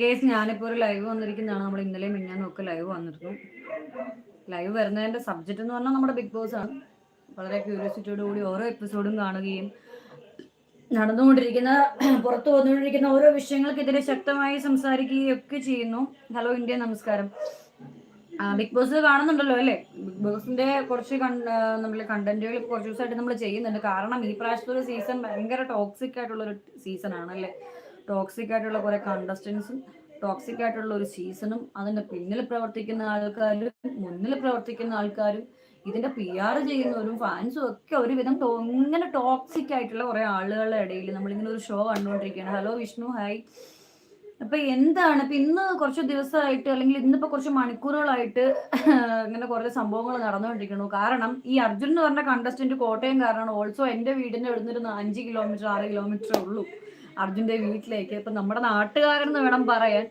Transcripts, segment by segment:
Guys ഞാനിപ്പോ ഒരു live വന്നിരിക്കുന്നതാണ്. നമ്മൾ ഇന്നലെ മിന്നാനും ഒക്കെ ലൈവ് വന്നിരുന്നു. ലൈവ് വരുന്നതിന്റെ സബ്ജക്റ്റ് എന്ന് പറഞ്ഞാൽ നമ്മുടെ ബിഗ് ബോസ് ആണ്. വളരെ ക്യൂരിയോസിറ്റിയോട് കൂടി ഓരോ എപ്പിസോഡും കാണുകയും നടന്നുകൊണ്ടിരിക്കുന്ന പുറത്തു വന്നുകൊണ്ടിരിക്കുന്ന ഓരോ വിഷയങ്ങൾക്കെതിരെ ശക്തമായി സംസാരിക്കുകയും ഒക്കെ ചെയ്യുന്നു. ഹലോ ഇന്ത്യ നമസ്കാരം. ബിഗ് ബോസ് കാണുന്നുണ്ടല്ലോ അല്ലേ? ബിഗ് ബോസിന്റെ കുറച്ച് നമ്മൾ കണ്ടന്റുകൾ കുറച്ച് ദിവസമായിട്ട് നമ്മൾ ചെയ്യുന്നുണ്ട്. കാരണം ഈ പ്രാവശ്യത്തെ ഒരു സീസൺ ഭയങ്കര ടോക്സിക് ആയിട്ടുള്ള ഒരു സീസൺ ആണ് അല്ലേ? ടോക്സിക് ആയിട്ടുള്ള കുറെ കണ്ടസ്റ്റൻസും ടോക്സിക് ആയിട്ടുള്ള ഒരു സീസണും അതിന്റെ പിന്നിൽ പ്രവർത്തിക്കുന്ന ആൾക്കാരും മുന്നിൽ പ്രവർത്തിക്കുന്ന ആൾക്കാരും ഇതിന്റെ പി ആർ ചെയ്യുന്നവരും ഫാൻസും ഒക്കെ ഒരുവിധം ഇങ്ങനെ ടോക്സിക് ആയിട്ടുള്ള കുറെ ആളുകളുടെ ഇടയിൽ നമ്മളിങ്ങനെ ഒരു ഷോ കണ്ടുകൊണ്ടിരിക്കുകയാണ്. ഹലോ വിഷ്ണു ഹായ് അപ്പൊ എന്താണ്? ഇപ്പൊ ഇന്ന് കുറച്ച് ദിവസമായിട്ട് അല്ലെങ്കിൽ ഇന്നിപ്പോ കുറച്ച് മണിക്കൂറുകളായിട്ട് ഇങ്ങനെ കുറെ സംഭവങ്ങൾ നടന്നുകൊണ്ടിരിക്കുന്നു. കാരണം ഈ അർജുൻ എന്ന് പറഞ്ഞ കണ്ടസ്റ്റന്റ് കോട്ടയം കാരണമാണ് ഓൾസോ എന്റെ വീടിന്റെ ഇവിടുന്ന് അഞ്ച് കിലോമീറ്റർ ആറ് കിലോമീറ്റർ ഉള്ളൂ. അർജുന്റെ വീട്ടിലേക്ക്. ഇപ്പൊ നമ്മുടെ നാട്ടുകാരെന്ന് വേണം പറയാൻ.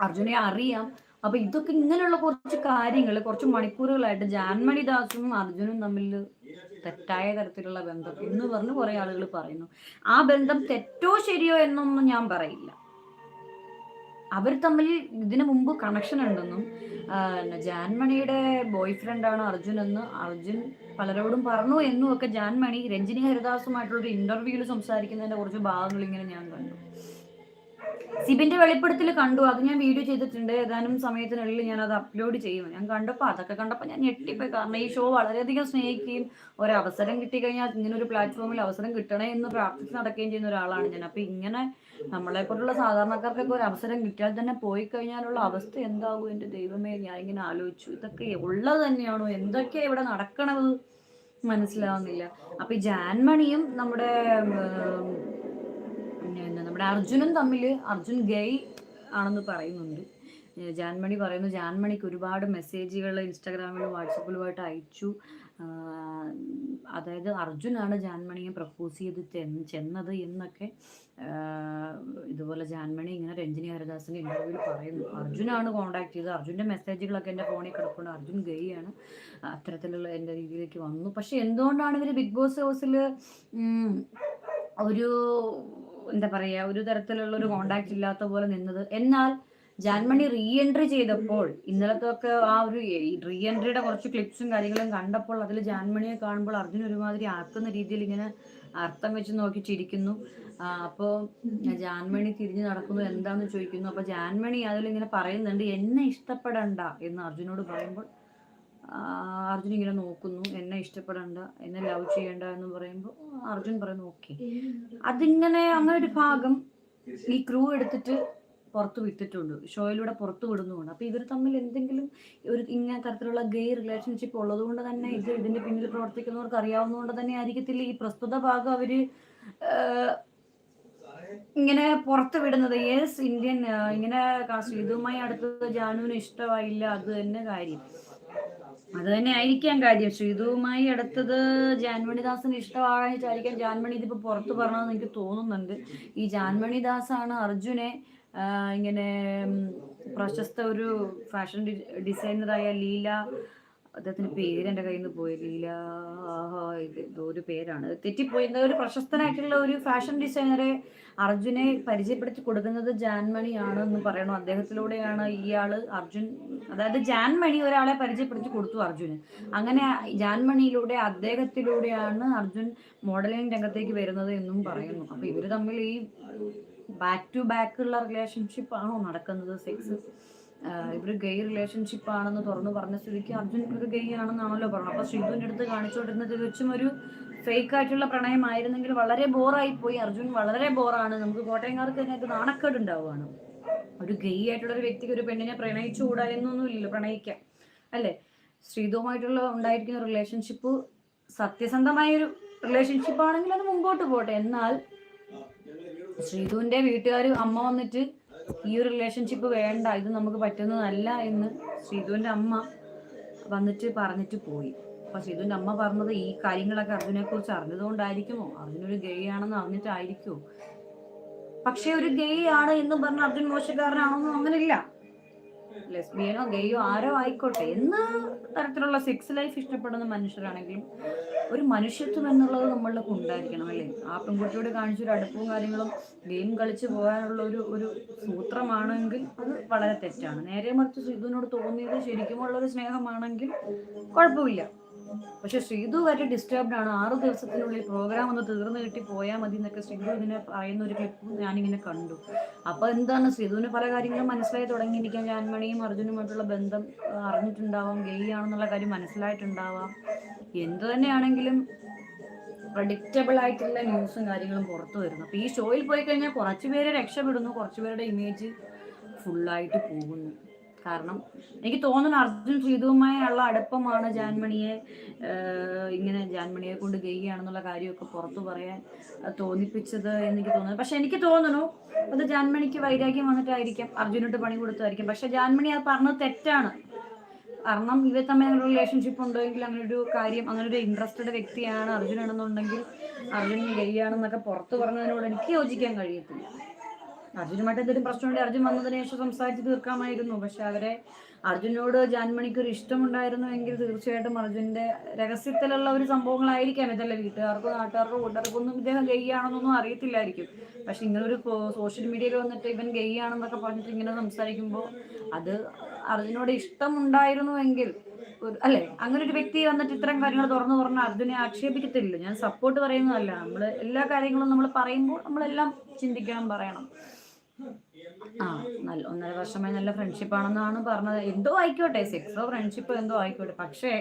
അർജുനെ അറിയാം. അപ്പൊ ഇതൊക്കെ ഇങ്ങനെയുള്ള കുറച്ച് കാര്യങ്ങൾ കുറച്ച് മണിക്കൂറുകളായിട്ട് ജാൻമണിദാസും അർജുനും തമ്മിൽ തെറ്റായ തരത്തിലുള്ള ബന്ധം എന്ന് പറഞ്ഞ് കുറെ ആളുകൾ പറയുന്നു. ആ ബന്ധം തെറ്റോ ശരിയോ എന്നൊന്നും ഞാൻ പറയില്ല. അവർ തമ്മിൽ ഇതിനു മുമ്പ് കണക്ഷൻ ഉണ്ടെന്നും ജാൻമണിയുടെ ബോയ് ഫ്രണ്ടാണ് അർജുൻ എന്ന് അർജുൻ പലരോടും പറഞ്ഞു എന്നും ഒക്കെ ജാൻമണി രഞ്ജിനി ഹരിദാസുമായിട്ടുള്ള ഒരു ഇന്റർവ്യൂവിൽ സംസാരിക്കുന്നതിന്റെ കുറച്ച് ഭാഗങ്ങൾ ഇങ്ങനെ ഞാൻ കണ്ടു. സിബിന്റെ വെളിപ്പെടുത്തൽ കണ്ടു. അത് ഞാൻ വീഡിയോ ചെയ്തിട്ടുണ്ട്. ഏതാനും സമയത്തിനുള്ളിൽ ഞാൻ അത് അപ്ലോഡ് ചെയ്യും. ഞാൻ കണ്ടപ്പോൾ അതൊക്കെ കണ്ടപ്പോൾ ഞാൻ ഞെട്ടിപ്പോയി. കാരണം ഈ ഷോ വളരെയധികം സ്നേഹിക്കുകയും ഒരവസരം കിട്ടിക്കഴിഞ്ഞാൽ ഇങ്ങനെ ഒരു പ്ലാറ്റ്ഫോമിൽ അവസരം കിട്ടണേ എന്ന് പ്രാർത്ഥിച്ച് നടക്കുകയും ചെയ്യുന്ന ഒരാളാണ് ഞാൻ. അപ്പൊ ഇങ്ങനെ നമ്മളെ കൊണ്ടുള്ള സാധാരണക്കാർക്കൊക്കെ ഒരു അവസരം കിട്ടിയാൽ തന്നെ പോയി കഴിഞ്ഞാലുള്ള അവസ്ഥ എന്താകും എന്റെ ദൈവമേ? ഞാൻ ഇങ്ങനെ ആലോചിച്ചു. ഇതൊക്കെ ഉള്ളത് തന്നെയാണോ? എന്തൊക്കെയാ ഇവിടെ നടക്കണത്? മനസ്സിലാവുന്നില്ല. അപ്പൊ ഈ ജാൻമണിയും നമ്മുടെ നമ്മുടെ അർജുനും തമ്മിൽ അർജുൻ ഗെയ് ആണെന്ന് പറയുന്നുണ്ട്. ജാൻമണി പറയുന്നു ജാൻമണിക്ക് ഒരുപാട് മെസ്സേജുകൾ ഇൻസ്റ്റാഗ്രാമിലും വാട്സപ്പിലുമായിട്ട് അയച്ചു. അതായത് അർജുനാണ് ജാൻമണിയെ പ്രപ്പോസ് ചെയ്ത് ചെന്ന് ചെന്നത് എന്നൊക്കെ ഇതുപോലെ ജാൻമണി ഇങ്ങനെ രഞ്ജിനി ഹരിദാസിന്റെ ഇന്റർവ്യൂവിൽ പറയുന്നു. അർജുനാണ് കോൺടാക്ട് ചെയ്തത്. അർജുന്റെ മെസ്സേജുകളൊക്കെ എന്റെ ഫോണിൽ കിടപ്പുണ്ട്. അർജുൻ ഗെയ്യാണ് അത്തരത്തിലുള്ള എന്റെ രീതിയിലേക്ക് വന്നു. പക്ഷെ എന്തുകൊണ്ടാണ് ഇവർ ബിഗ് ബോസ് ഹൗസിൽ ഒരു എന്താ പറയുക ഒരു തരത്തിലുള്ള ഒരു കോണ്ടാക്ട് ഇല്ലാത്ത പോലെ നിന്നത്? എന്നാൽ ജാൻമണി റീ എൻട്രി ചെയ്തപ്പോൾ ഇന്നലത്തെ ഒക്കെ ആ ഒരു റീ എൻട്രിയുടെ കുറച്ച് ക്ലിപ്സും കാര്യങ്ങളും കണ്ടപ്പോൾ അതിൽ ജാൻമണിയെ കാണുമ്പോൾ അർജുൻ ഒരുമാതിരി ആക്കുന്ന രീതിയിൽ ഇങ്ങനെ അർത്ഥം വെച്ച് നോക്കി ചിരിക്കുന്നു. അപ്പോൾ അപ്പോ ജാൻമണി തിരിഞ്ഞു നടക്കുന്നു എന്താന്ന് ചോദിക്കുന്നു. അപ്പൊ ജാൻമണി അതിലിങ്ങനെ പറയുന്നുണ്ട് എന്നെ ഇഷ്ടപ്പെടണ്ട എന്ന് അർജുനോട് പറയുമ്പോൾ അർജുൻ ഇങ്ങനെ നോക്കുന്നു എന്നെ ഇഷ്ടപ്പെടണ്ട എന്നെ ലവ് ചെയ്യണ്ട എന്ന് പറയുമ്പോൾ അർജുൻ പറയുന്നു ഓക്കെ അതിങ്ങനെ അങ്ങനെ ഒരു ഭാഗം ഈ ക്രൂ എടുത്തിട്ട് പുറത്ത് വിട്ടിട്ടുണ്ട്. ഷോയിലൂടെ പുറത്ത് വിടുന്നുണ്ട് അപ്പൊ ഇവർ തമ്മിൽ എന്തെങ്കിലും ഒരു ഇങ്ങനെ തരത്തിലുള്ള ഗെയ് റിലേഷൻഷിപ്പ് ഉള്ളതുകൊണ്ട് തന്നെ ഇത് ഇതിന്റെ പിന്നിൽ പ്രവർത്തിക്കുന്നവർക്ക് അറിയാവുന്നതുകൊണ്ട് തന്നെ ആയിരിക്കത്തില്ല ഈ പ്രസ്തുത ഭാഗം അവർ ഇങ്ങനെ പുറത്ത് വിടുന്നത്. യെസ് ഇന്ത്യൻ ഇങ്ങനെ ശ്രീതുമായി അടുത്ത് ജാനുവിന് ഇഷ്ടമായില്ല. അത് തന്നെ കാര്യം. അത് തന്നെ ആയിരിക്കാം കാര്യം. ശ്രീതുവുമായി അടുത്തത് ജാൻമണിദാസിന് ഇഷ്ടമാകാനിട്ടായിരിക്കാം ജാൻമണി ഇതിപ്പോ പുറത്ത് പറഞ്ഞതെന്ന് എനിക്ക് തോന്നുന്നുണ്ട്. ഈ ജാൻമണിദാസാണ് അർജുനെ ഇങ്ങനെ പ്രശസ്ത ഒരു ഫാഷൻ ഡിസൈനറായ ലീല അദ്ദേഹത്തിന്റെ പേര് എന്റെ കയ്യിൽ നിന്ന് പോയി. ലീല ഒരു പേരാണ്. തെറ്റിപ്പോയി. ഒരു പ്രശസ്തനായിട്ടുള്ള ഒരു ഫാഷൻ ഡിസൈനറെ അർജുനെ പരിചയപ്പെടുത്തി കൊടുക്കുന്നത് ജാൻമണിയാണ് എന്ന് പറയണു. അദ്ദേഹത്തിലൂടെയാണ് ഇയാൾ അർജുൻ അതായത് ജാൻമണി ഒരാളെ പരിചയപ്പെടുത്തി കൊടുത്തു അർജുന്. അങ്ങനെ ജാൻമണിയിലൂടെ അദ്ദേഹത്തിലൂടെയാണ് അർജുൻ മോഡലിംഗ് രംഗത്തേക്ക് വരുന്നത് എന്നും പറയുന്നു. അപ്പൊ ഇവർ തമ്മിൽ ഈ ബാക്ക് ടു ബാക്ക് ഉള്ള റിലേഷൻഷിപ്പ് ആണോ നടക്കുന്നത് സെക്സ് ഇവർ ഗെയ് റിലേഷൻഷിപ്പ് ആണെന്ന് തുറന്നു പറഞ്ഞ സ്ഥിതിക്ക് അർജുൻ ഒരു ഗെയ് ആണെന്നാണല്ലോ പറഞ്ഞത്. അപ്പൊ ശ്രീധുവിന്റെ അടുത്ത് കാണിച്ചുകൊണ്ടിരുന്നത് തികച്ചും ഒരു ഫേക്ക് ആയിട്ടുള്ള പ്രണയമായിരുന്നെങ്കിൽ വളരെ ബോറായി പോയി അർജുൻ വളരെ ബോറാണ് നമുക്ക് കോട്ടയംകാർക്ക് തന്നെ നാണക്കേട് ഉണ്ടാവുകയാണ്. ഒരു ഗെയ് ആയിട്ടുള്ള ഒരു വ്യക്തിക്ക് ഒരു പെണ്ണിനെ പ്രണയിച്ചുകൂടാ എന്നൊന്നും ഇല്ലല്ലോ പ്രണയിക്കാം അല്ലേ? ശ്രീധുവുമായിട്ടുള്ള ഉണ്ടായിരിക്കുന്ന റിലേഷൻഷിപ്പ് സത്യസന്ധമായ ഒരു റിലേഷൻഷിപ്പ് ആണെങ്കിൽ അത് മുമ്പോട്ട് പോട്ടെ. എന്നാൽ ശ്രീധുവിന്റെ വീട്ടുകാർ അമ്മ വന്നിട്ട് ഈ ഒരു റിലേഷൻഷിപ്പ് വേണ്ട ഇത് നമുക്ക് പറ്റുന്നതല്ല എന്ന് ശ്രീധുവിന്റെ അമ്മ വന്നിട്ട് പറഞ്ഞിട്ട് പോയി. അപ്പൊ ശ്രീധുവിന്റെ അമ്മ പറഞ്ഞത് ഈ കാര്യങ്ങളൊക്കെ അർജുനെ കുറിച്ച് അറിഞ്ഞതുകൊണ്ടായിരിക്കുമോ? അർജുനൊരു ഗെയ് ആണെന്ന് അറിഞ്ഞിട്ടായിരിക്കുമോ? പക്ഷെ ഒരു ഗെയ് ആണ് എന്ന് പറഞ്ഞ അർജുൻ മോശക്കാരനാണെന്നും അങ്ങനെയില്ല. ലെസ്ബിയനോ ഗെയോ ആരോ ആയിക്കോട്ടെ. എന്ന തരത്തിലുള്ള സെക്സ് ലൈഫ് ഇഷ്ടപ്പെടുന്ന മനുഷ്യരാണെങ്കിലും ഒരു മനുഷ്യത്വം എന്നുള്ളത് നമ്മളിലൊക്കെ ഉണ്ടായിരിക്കണം അല്ലേ? ആ പെൺകുട്ടിയോട് കാണിച്ചൊരു അടുപ്പവും കാര്യങ്ങളും ഗെയിം കളിച്ച് പോകാനുള്ള ഒരു ഒരു സൂത്രമാണെങ്കിൽ അത് വളരെ തെറ്റാണ്. നേരെ മറിച്ച് സിദ്ധുവിനോട് തോന്നിയത് ശരിക്കുമുള്ള ഒരു സ്നേഹമാണെങ്കിൽ കുഴപ്പമില്ല. പക്ഷെ ശ്രീതു വരെ ഡിസ്റ്റർബ്ഡ് ആണ്. ആറു ദിവസത്തിനുള്ളിൽ പ്രോഗ്രാം ഒന്ന് തീർന്നു കിട്ടി പോയാൽ മതി എന്നൊക്കെ ശ്രീതു ഇതിനെ പറയുന്ന ഒരു ക്ലിപ്പ് ഞാനിങ്ങനെ കണ്ടു. അപ്പൊ എന്താണ്? ശ്രീതുവിന് പല കാര്യങ്ങളും മനസ്സിലായി തുടങ്ങിയിരിക്കാം. ജാൻമണിയും അർജുനുമായിട്ടുള്ള ബന്ധം അറിഞ്ഞിട്ടുണ്ടാവാം. ഗെയ് ആണെന്നുള്ള കാര്യം മനസ്സിലായിട്ടുണ്ടാവാം. എന്തു തന്നെയാണെങ്കിലും പ്രഡിക്റ്റബിൾ ആയിട്ടുള്ള ന്യൂസും കാര്യങ്ങളും പുറത്തു വരുന്നു. അപ്പൊ ഈ ഷോയിൽ പോയി കഴിഞ്ഞാൽ കുറച്ച് പേര് രക്ഷപ്പെടുന്നു. കുറച്ച് പേരുടെ ഇമേജ് ഫുള്ളായിട്ട് പോകുന്നു. കാരണം എനിക്ക് തോന്നുന്നു അർജുൻ ശ്രീതുവുമായുള്ള അടുപ്പമാണ് ജാൻമണിയെ ഇങ്ങനെ ജാൻമണിയെ കൊണ്ട് ഗെയ്യാണെന്നുള്ള കാര്യമൊക്കെ പുറത്തു പറയാൻ തോന്നിപ്പിച്ചത് എനിക്ക് തോന്നുന്നു. പക്ഷെ എനിക്ക് തോന്നുന്നു അത് ജാൻമണിക്ക് വൈരാഗ്യം വന്നിട്ടായിരിക്കാം അർജുനോട്ട് പണി കൊടുത്തായിരിക്കും പക്ഷെ ജാൻമണി അത് പറഞ്ഞത് തെറ്റാണ്. കാരണം ഇവർ തമ്മിൽ അങ്ങനെ റിലേഷൻഷിപ്പ് ഉണ്ടെങ്കിൽ അങ്ങനെ ഒരു കാര്യം അങ്ങനെ ഒരു ഇൻട്രസ്റ്റഡ് വ്യക്തിയാണ് അർജുനാണെന്നുണ്ടെങ്കിൽ അർജുൻ ഗെയ്യാണെന്നൊക്കെ പുറത്തു പറഞ്ഞതിനോട് എനിക്ക് യോജിക്കാൻ കഴിയത്തില്ല. അർജുനുമായിട്ട് എന്തെങ്കിലും പ്രശ്നമുണ്ടെങ്കിൽ അർജുൻ വന്നതിനു ശേഷം സംസാരിച്ച് തീർക്കാമായിരുന്നു. പക്ഷെ അവരെ അർജുനോട് ജാൻമണിക്ക് ഒരു ഇഷ്ടമുണ്ടായിരുന്നു എങ്കിൽ തീർച്ചയായിട്ടും അർജുന്റെ രഹസ്യത്തിലുള്ള ഒരു സംഭവങ്ങളായിരിക്കാം ഇതല്ല വീട്ടുകാർക്കോ നാട്ടുകാർക്കോ കൂട്ടുകാർക്കോ ഒന്നും ഇദ്ദേഹം ഗെയ് ആണെന്നൊന്നും അറിയത്തില്ലായിരിക്കും. പക്ഷെ ഇങ്ങനൊരു സോഷ്യൽ മീഡിയയിൽ വന്നിട്ട് ഇവൻ ഗെയ് ആണെന്നൊക്കെ പറഞ്ഞിട്ട് ഇങ്ങനെ സംസാരിക്കുമ്പോൾ അത് അർജുനോട് ഇഷ്ടമുണ്ടായിരുന്നുവെങ്കിൽ ഒരു അല്ലെ? അങ്ങനെ ഒരു വ്യക്തി വന്നിട്ട് ഇത്തരം കാര്യങ്ങൾ തുറന്നു തുറന്ന് അർജുനെ ആക്ഷേപിക്കത്തില്ല ഞാൻ സപ്പോർട്ട് പറയുന്നതല്ല. നമ്മൾ എല്ലാ കാര്യങ്ങളും നമ്മൾ പറയുമ്പോൾ നമ്മളെല്ലാം ചിന്തിക്കണം പറയണം. ആ നല്ല ഒന്നര വർഷമായി നല്ല ഫ്രണ്ട്ഷിപ്പ് ആണെന്നാണ് പറഞ്ഞത്. എന്തോ ആയിക്കോട്ടെ സെക്സോ ഫ്രണ്ട്ഷിപ്പോ എന്തോ ആയിക്കോട്ടെ. പക്ഷേ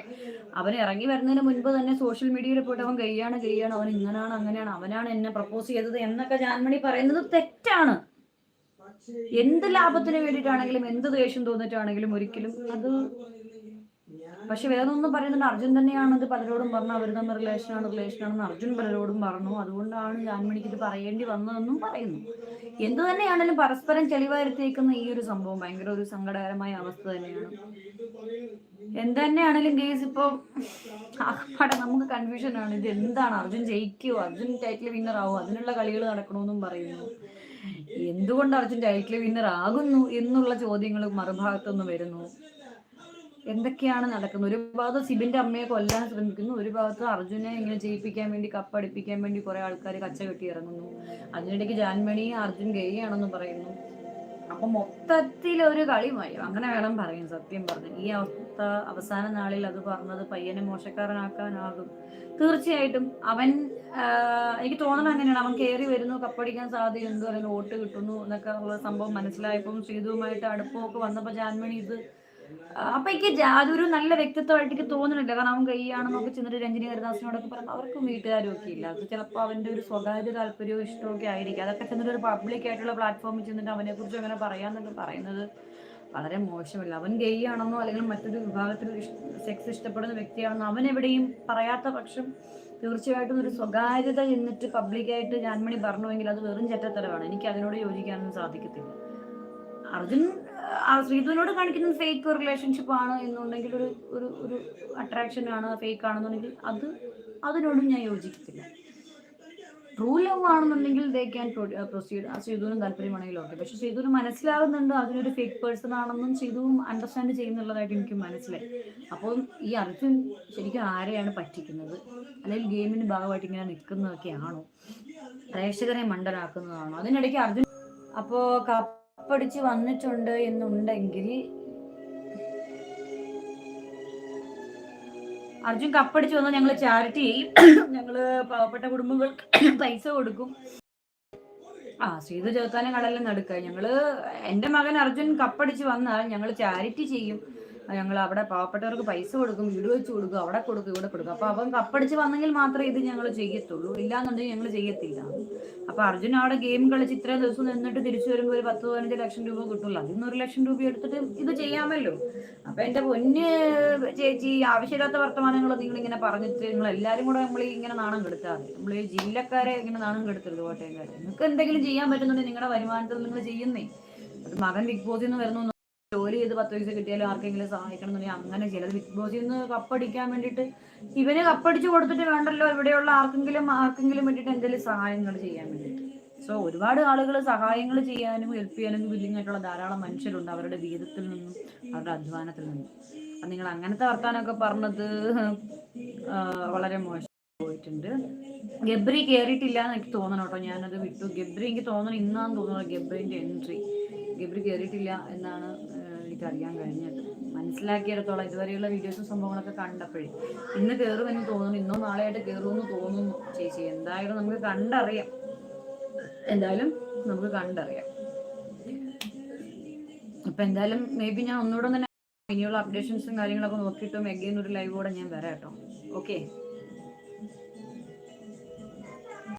അവൻ ഇറങ്ങി വരുന്നതിന് മുൻപ് തന്നെ സോഷ്യൽ മീഡിയയിൽ പോയിട്ട് അവൻ ഗെയ്യാണ് ഗെയ്യാണ്. അവൻ ഇങ്ങനാണ് അങ്ങനെയാണ്. അവനാണ് എന്നെ പ്രപ്പോസ് ചെയ്തത് എന്നൊക്കെ ജാൻമണി പറയുന്നത് തെറ്റാണ്. എന്ത് ലാഭത്തിന് വേണ്ടിയിട്ടാണെങ്കിലും എന്ത് ദേഷ്യം തോന്നിയിട്ടാണെങ്കിലും ഒരിക്കലും അത് പക്ഷെ വേറെ ഒന്നും പറയുന്നുണ്ട് അർജുൻ തന്നെയാണ് ഇത് പലരോടും പറഞ്ഞു അവർ തമ്മിൽ റിലേഷൻ റിലേഷനാണെന്ന് അർജുൻ പലരോടും പറഞ്ഞു. അതുകൊണ്ടാണ് ജാൻമണിക്ക് ഇത് പറയേണ്ടി വന്നതെന്നും പറയുന്നു. എന്തു തന്നെയാണെങ്കിലും പരസ്പരം തെളിവായിരുത്തിയേക്കുന്ന ഈ ഒരു സംഭവം ഭയങ്കര ഒരു സങ്കടകരമായ അവസ്ഥ തന്നെയാണ്. എന്ത് തന്നെയാണെങ്കിലും കേസ് ഇപ്പൊ ആകപ്പാടെ നമുക്ക് കൺഫ്യൂഷൻ ആണ്. ഇത് എന്താണ്? അർജുൻ ജയിക്കോ? അർജുൻ ടൈറ്റിൽ വിന്നർ ആവോ? അതിനുള്ള കളികൾ നടക്കണമെന്നും പറയുന്നു. എന്തുകൊണ്ട് അർജുൻ ടൈറ്റിൽ വിന്നർ ആകുന്നു എന്നുള്ള ചോദ്യങ്ങൾ മറുഭാഗത്തുനിന്ന് വരുന്നു. എന്തൊക്കെയാണ് നടക്കുന്നത്? ഒരു ഭാഗത്ത് സിബിന്റെ അമ്മയെ കൊല്ലാൻ ശ്രമിക്കുന്നു ഒരു ഭാഗത്ത് അർജുനെ ഇങ്ങനെ ജയിപ്പിക്കാൻ വേണ്ടി കപ്പടിപ്പിക്കാൻ വേണ്ടി കുറെ ആൾക്കാർ കച്ച കെട്ടി ഇറങ്ങുന്നു. അതിനിടയ്ക്ക് ജാൻമണി അർജുൻ ഗെയ്യാണെന്ന് പറയുന്നു. അപ്പൊ മൊത്തത്തിൽ ഒരു കളിമായി അങ്ങനെ വേണം പറയാൻ സത്യം പറഞ്ഞു. ഈ അവസ്ഥ അവസാന നാളിൽ അത് പറഞ്ഞത് പയ്യനെ മോശക്കാരനാക്കാനാകും. തീർച്ചയായിട്ടും അവൻ എനിക്ക് തോന്നണം അങ്ങനെയാണ്. അവൻ കയറി വരുന്നു കപ്പടിക്കാൻ സാധ്യതയുണ്ട് അല്ലെങ്കിൽ വോട്ട് കിട്ടുന്നു എന്നൊക്കെ ഉള്ള സംഭവം മനസ്സിലായപ്പോൾ ശ്രീതുവുമായിട്ട് അടുപ്പമൊക്കെ വന്നപ്പോൾ ജാൻമണി ഇത് അപ്പൊ എനിക്ക് അതൊരു നല്ല വ്യക്തിത്വമായിട്ട് എനിക്ക് തോന്നുന്നില്ല. കാരണം അവൻ കൈയാണെന്നൊക്കെ ചെന്നിട്ട് രഞ്ജിനി ഹരിദാസിനോടൊക്കെ പറഞ്ഞു അവർക്കും വീട്ടുകാരും ഒക്കെ ഇല്ല. അത് ചിലപ്പോൾ അവന്റെ ഒരു സ്വകാര്യ താല്പര്യവും ഇഷ്ടമൊക്കെ ആയിരിക്കും. അതൊക്കെ ചെന്നിട്ട് ഒരു പബ്ലിക് ആയിട്ടുള്ള പ്ലാറ്റ്ഫോമിൽ ചെന്നിട്ട് അവനെ കുറിച്ച് അങ്ങനെ പറയാന്നൊക്കെ പറയുന്നത് വളരെ മോശമല്ല. അവൻ ഗെയ് ആണെന്നോ അല്ലെങ്കിൽ മറ്റൊരു വിഭാഗത്തിൽ സെക്സ് ഇഷ്ടപ്പെടുന്ന വ്യക്തിയാണെന്നോ അവൻ എവിടെയും പറയാത്ത പക്ഷം തീർച്ചയായിട്ടും ഒരു സ്വകാര്യത എന്നിട്ട് പബ്ലിക്കായിട്ട് ജാൻമണി പറഞ്ഞുവെങ്കിൽ അത് വെറും ചെറ്റത്തരവാണ് എനിക്ക് അതിനോട് യോജിക്കാനൊന്നും സാധിക്കത്തില്ല. അർജുൻ ആ ശ്രീധുവിനോട് കാണിക്കുന്ന ഫേക്ക് റിലേഷൻഷിപ്പ് ആണ് എന്നുണ്ടെങ്കിൽ ഒരു ഒരു ഒരു അട്രാക്ഷൻ ആണ് ഫേക്ക് ആണെന്നുണ്ടെങ്കിൽ അത് അതിനോടും ഞാൻ യോജിക്കത്തില്ല. ട്രൂ ലവ് ആണെന്നുണ്ടെങ്കിൽ ദേ ക്യാൻ പ്രൊസീഡ് ആ ശ്രീധുവിനും താല്പര്യമാണെങ്കിൽ ഓക്കെ പക്ഷെ ശ്രീധുവിന് മനസ്സിലാകുന്നുണ്ട് അതിനൊരു ഫേക്ക് പേഴ്സൺ ആണെന്നും ശ്രീധുവും അണ്ടർസ്റ്റാൻഡ് ചെയ്യുന്നുള്ളതായിട്ട് എനിക്ക് മനസ്സിലായി. അപ്പോൾ ഈ അർജുൻ ശരിക്കും ആരെയാണ് പറ്റിക്കുന്നത്? അല്ലെങ്കിൽ ഗെയിമിന് ഭാഗമായിട്ട് ഇങ്ങനെ നിൽക്കുന്നതൊക്കെയാണോ പ്രേക്ഷകരെ മണ്ടനാക്കുന്നതാണോ? അതിനിടയ്ക്ക് അർജുൻ അപ്പോ കപ്പടിച്ച് വന്നിട്ടുണ്ട് എന്നുണ്ടെങ്കിൽ അർജുൻ കപ്പടിച്ച് വന്നാൽ ഞങ്ങൾ ചാരിറ്റി ചെയ്യും. ഞങ്ങൾ പാവപ്പെട്ട കുടുംബങ്ങൾക്ക് പൈസ കൊടുക്കും. ആ ശ്രീധു ചോത്താനും കടലിൽ നടക്കുക ഞങ്ങൾ എന്റെ മകൻ അർജുൻ കപ്പടിച്ച് വന്നാൽ ഞങ്ങൾ ചാരിറ്റി ചെയ്യും. ഞങ്ങൾ അവിടെ പാവപ്പെട്ടവർക്ക് പൈസ കൊടുക്കും വീട് വെച്ച് കൊടുക്കും അവിടെ കൊടുക്കും ഇവിടെ കൊടുക്കും. അപ്പൊ അവൻ കപ്പടിച്ച് വന്നെങ്കിൽ മാത്രമേ ഇത് ഞങ്ങൾ ചെയ്യത്തുള്ളൂ. ഇല്ലാന്നുണ്ടെങ്കിൽ ഞങ്ങൾ ചെയ്യത്തില്ല. അപ്പൊ അർജുൻ അവിടെ ഗെയിം കളിച്ച് ഇത്രയും ദിവസം നിന്നിട്ട് തിരിച്ചു വരുമ്പോൾ ഒരു പത്ത് പതിനഞ്ച് ലക്ഷം രൂപ കിട്ടുള്ളൂ അതിൽ ഒരു ലക്ഷം രൂപ എടുത്തിട്ട് ഇത് ചെയ്യാമല്ലോ. അപ്പൊ എന്റെ പൊന്ന് ചേച്ചി ആവശ്യമില്ലാത്ത വർത്തമാനങ്ങൾ നിങ്ങൾ ഇങ്ങനെ പറഞ്ഞിട്ട് നിങ്ങൾ എല്ലാരും കൂടെ നമ്മൾ ഇങ്ങനെ നാണം കെടുത്താതെ നമ്മൾ ഈ ജില്ലക്കാരെ ഇങ്ങനെ നാണം കെടുത്തരുത് കോട്ടയംകാരെ. നിങ്ങൾക്ക് എന്തെങ്കിലും ചെയ്യാൻ പറ്റുന്നുണ്ടെങ്കിൽ നിങ്ങളുടെ വരുമാനത്തിൽ നിങ്ങൾ ചെയ്യുന്നേ. മകൻ ബിഗ് ബോസിൽ നിന്ന് വരുന്നു ജോലി ചെയ്ത് പത്ത് പൈസ കിട്ടിയാലും ആർക്കെങ്കിലും സഹായിക്കണം എന്നുണ്ടെങ്കിൽ അങ്ങനെ ചിലത് ബിഗ് ബോസിൽ നിന്ന് കപ്പടിക്കാൻ വേണ്ടിയിട്ട് ഇവന് കപ്പടിച്ച് കൊടുത്തിട്ട് വേണ്ടല്ലോ ഇവിടെയുള്ള ആർക്കെങ്കിലും ആർക്കെങ്കിലും വേണ്ടിയിട്ട് എന്തെങ്കിലും സഹായങ്ങൾ ചെയ്യാൻ വേണ്ടിയിട്ട്. സോ ഒരുപാട് ആളുകൾ സഹായങ്ങൾ ചെയ്യാനും ഹെൽപ്പ് ചെയ്യാനും വില്ലിംഗ് ആയിട്ടുള്ള ധാരാളം മനുഷ്യരുണ്ട് അവരുടെ വീതത്തിൽ നിന്നും അവരുടെ അധ്വാനത്തിൽ നിന്നും. അപ്പം നിങ്ങൾ അങ്ങനത്തെ വർത്താനമൊക്കെ പറഞ്ഞത് വളരെ മോശം പോയിട്ടുണ്ട്. ഗബ്രി കയറിയിട്ടില്ല എന്ന് എനിക്ക് തോന്നണം കേട്ടോ. ഞാനത് വിട്ടു. ഗബ്രി എനിക്ക് തോന്നണം ഇന്നാന്ന് തോന്നുന്നു ഗബ്രിന്റെ എൻട്രി ഗബ്രി കയറിയിട്ടില്ല എന്നാണ് എനിക്കറിയാൻ കഴിഞ്ഞത് മനസ്സിലാക്കിയിടത്തോളം ഇതുവരെയുള്ള വീഡിയോസും സംഭവങ്ങളൊക്കെ കണ്ടപ്പോഴേ. ഇന്ന് കയറുമെന്ന് തോന്നുന്നു. ഇന്നോ നാളെയായിട്ട് കയറുമെന്ന് തോന്നുന്നു. ചേച്ചി എന്തായാലും നമുക്ക് കണ്ടറിയാം. എന്തായാലും നമുക്ക് കണ്ടറിയാം. അപ്പൊ എന്തായാലും മേ ബി ഞാൻ ഒന്നുകൂടെ തന്നെ ഇനിയുള്ള അപ്ഡേഷൻസും കാര്യങ്ങളൊക്കെ നോക്കിയിട്ടും എഗെയിൻ ഒരു ലൈവ് കൂടെ ഞാൻ വരാം കേട്ടോ. ഓക്കെ